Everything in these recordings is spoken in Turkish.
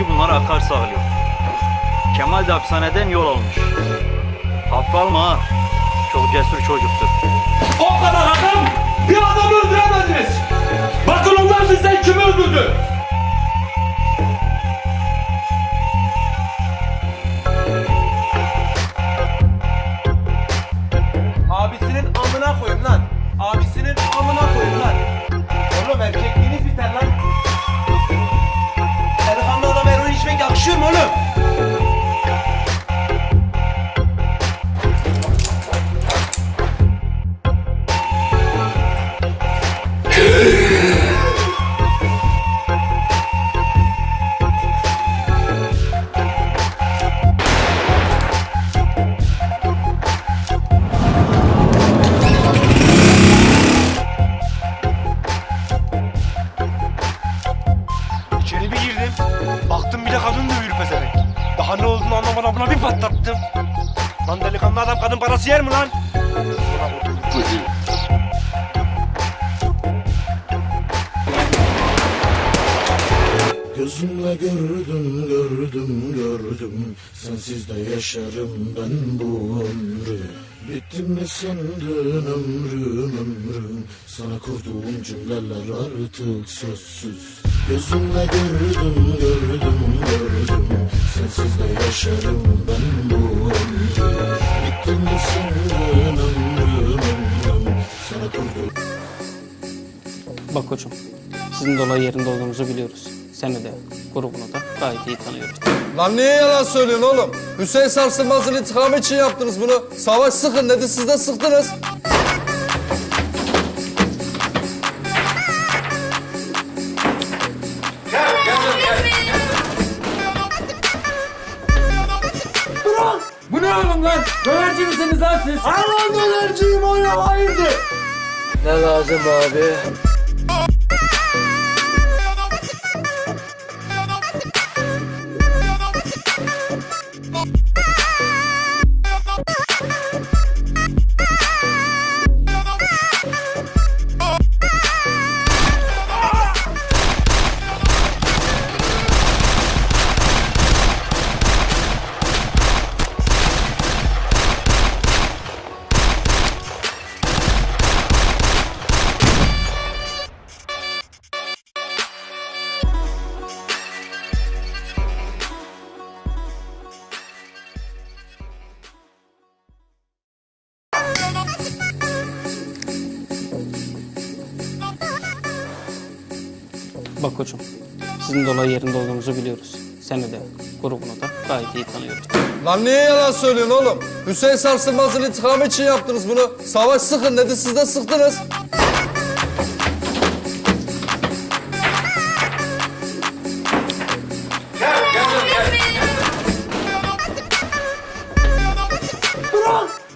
savcı bunlara akar sağlıyor. Kemal de hapishaneden yol almış. Hafife alma ha. Çok cesur çocuktur. O kadar adam Daha ne olduğunu anlamadan buna bir patlattım. Lan delikanlı adam kadın parası yer mi lan? Gözümle gördüm, gördüm, gördüm. Sensiz de yaşarım ben bu ömrü. Bitti mi sandın ömrüm, ömrüm? Sana kurduğum cümleler artık sözsüz. Gözümle gördüm, gördüm, gördüm Sensiz de yaşarım ben bu ömrü Bitti mi sandın ömrüm, ömrüm Sana kurduğum Bak koçum, sizin de olay yerinde olduğunuzu biliyoruz. Seni de, grubunu da gayet iyi tanıyoruz. Lan niye yalan söylüyorsun oğlum? Hüseyin Sarsılmaz'ın intikamı için yaptınız bunu. Savaş sıkın dedi siz de sıktınız. Bu ne oğlum lan? Dönerci misiniz lan siz? Aman dönerciyim oğlum hayırdır? Ne lazım abi? Bak koçum, sizin de olay yerinde olduğunuzu biliyoruz. Seni de, grubunu da gayet iyi tanıyoruz. Lan niye yalan söylüyorsun oğlum? Hüseyin Sarsılmaz'ın intikamı için yaptınız bunu. Savaş sıkın dedi siz de sıktınız.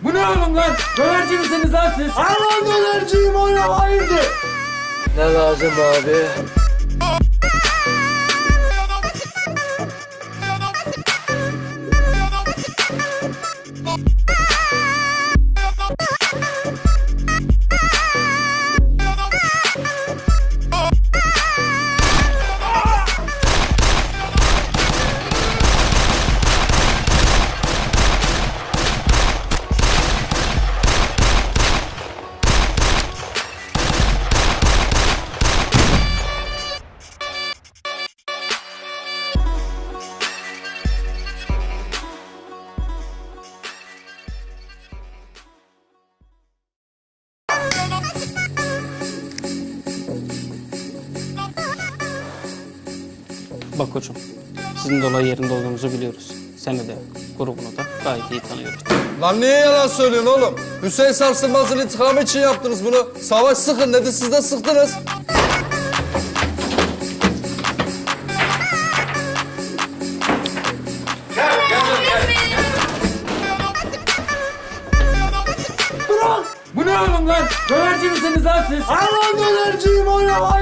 Bu ne oğlum lan? Dönerci misiniz lan siz? Aman dönerciyim oğlum hayırdır? Ne lazım abi? Bak koçum, sizin de olay yerinde olduğunuzu biliyoruz. Seni de, grubunu da gayet iyi tanıyoruz. Lan niye yalan söylüyorsun oğlum? Hüseyin Sarsılmaz'ın intikamı için yaptınız bunu. Savaş sıkın dedi siz de sıktınız. Bu ne oğlum lan? Dönerci misiniz lan siz? Aman dönerciyim oğlum?